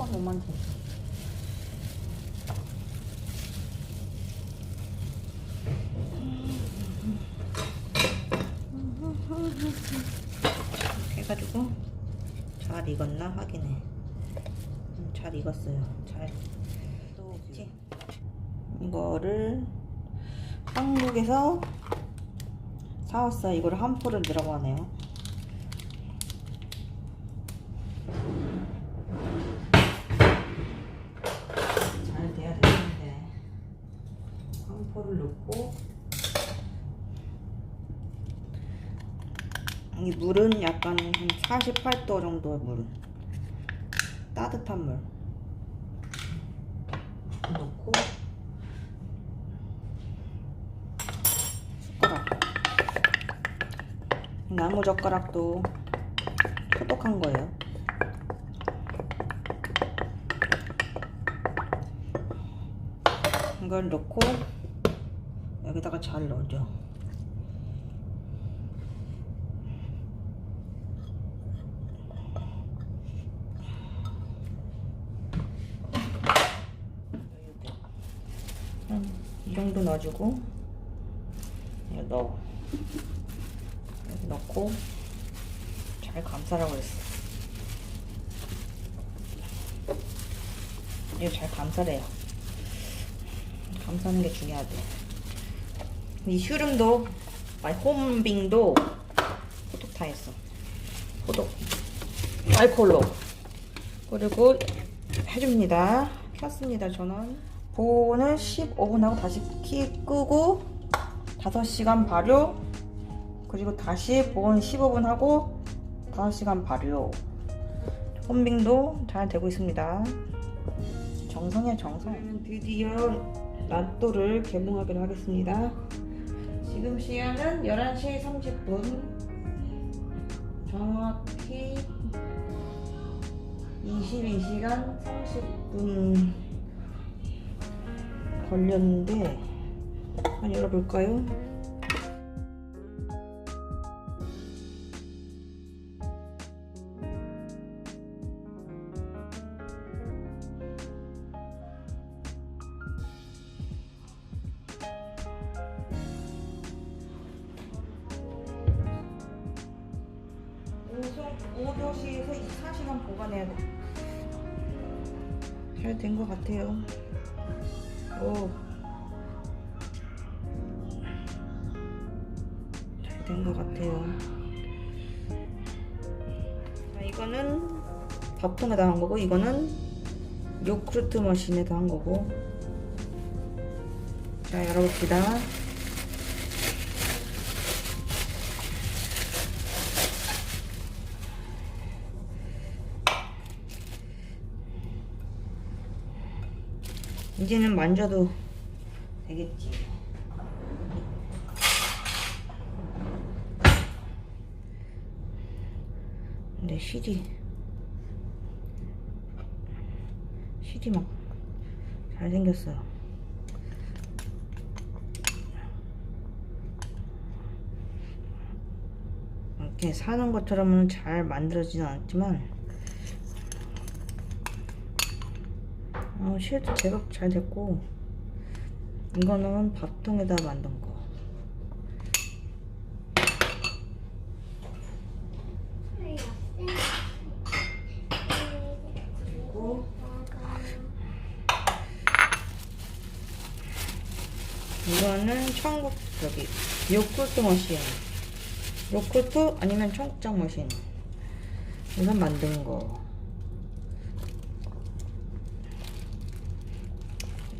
번 넣으면 돼. 이렇게 해가지고 잘 익었나 확인해. 음, 잘 익었어요. 잘. 또 이거를 한국에서 사왔어요. 이거를 한 포를 하네요. 잘 돼야 되는데 한 포를 넣고 이 물은 약간 한 48도 정도의 물 따뜻한 물. 넣고 숟가락. 나무 젓가락도 소독한 거예요. 이걸 넣고 여기다가 잘 넣어줘. 음, 이 정도 넣어주고 이거 넣어. 여기 넣고 잘 감싸라고 했어. 이거 잘 감싸래요. 감싸는 게 중요하대 이 슈름도 아니 홈빙도 소독 다 했어. 소독. 알콜로. 그리고 해줍니다. 켰습니다 저는 보온을 15분 하고 다시 키 끄고 5시간 발효. 그리고 다시 보온 15분 하고 5시간 발효. 홈빙도 잘 되고 있습니다. 정성이야 정성. 드디어 낫또를 개봉하기로 하겠습니다 지금 시간은 11시 30분 정확히 22시간 30분 걸렸는데 한번 열어볼까요? 오도시에서 24시간 보관해야 돼. 잘 된 것 같아요. 오. 잘 된 것 같아요. 자, 이거는 밥통에다 한 거고, 이거는 요크루트 머신에다 한 거고. 자, 열어봅시다. 이제는 만져도 되겠지. 근데 실이 실이 막 잘생겼어요. 이렇게 사는 것처럼은 잘 만들어지진 않았지만 어, 실도 제법 잘 됐고 이거는 밥통에다 만든 거. 이거는 청국 저기 요크루트 머신. 요크루트 아니면 청국장 머신. 우선 만든 거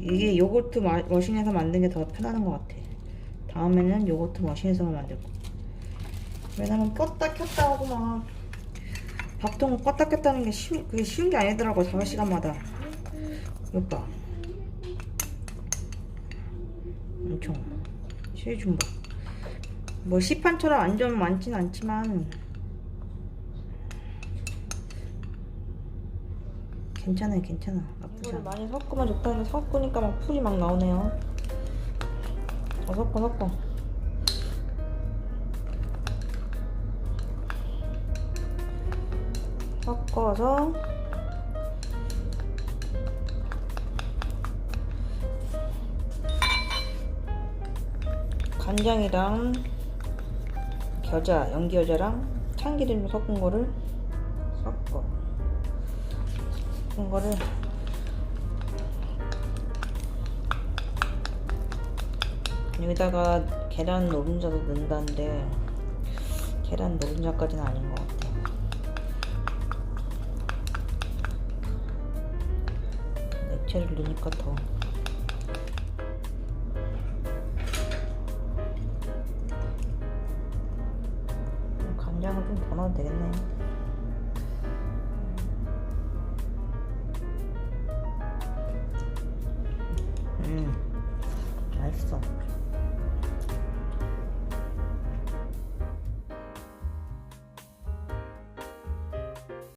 이게 요거트 마, 머신에서 만든 게 더 편안한 것 같아. 다음에는 요거트 머신에서만 만들 거. 왜냐면 껐다 켰다 하고 막 밥통 껐다 켰다는 게 쉬운, 그게 쉬운 게 아니더라고, 5시간마다. 이것 봐. 엄청. 실중박. 뭐 시판처럼 완전 많진 않지만 괜찮아요, 괜찮아. 나쁘지 않아. 많이 섞으면 좋다는데 섞으니까 막 풀이 막 나오네요. 어, 섞어 섞어. 섞어서 간장이랑 겨자, 연기 겨자랑 참기름 섞은 거를 섞은 거를 여기다가 계란 노른자도 넣는다는데 계란 노른자까지는 아닌 것 같아. 액체를 넣으니까 더 간장을 좀 더 넣어도 되겠네.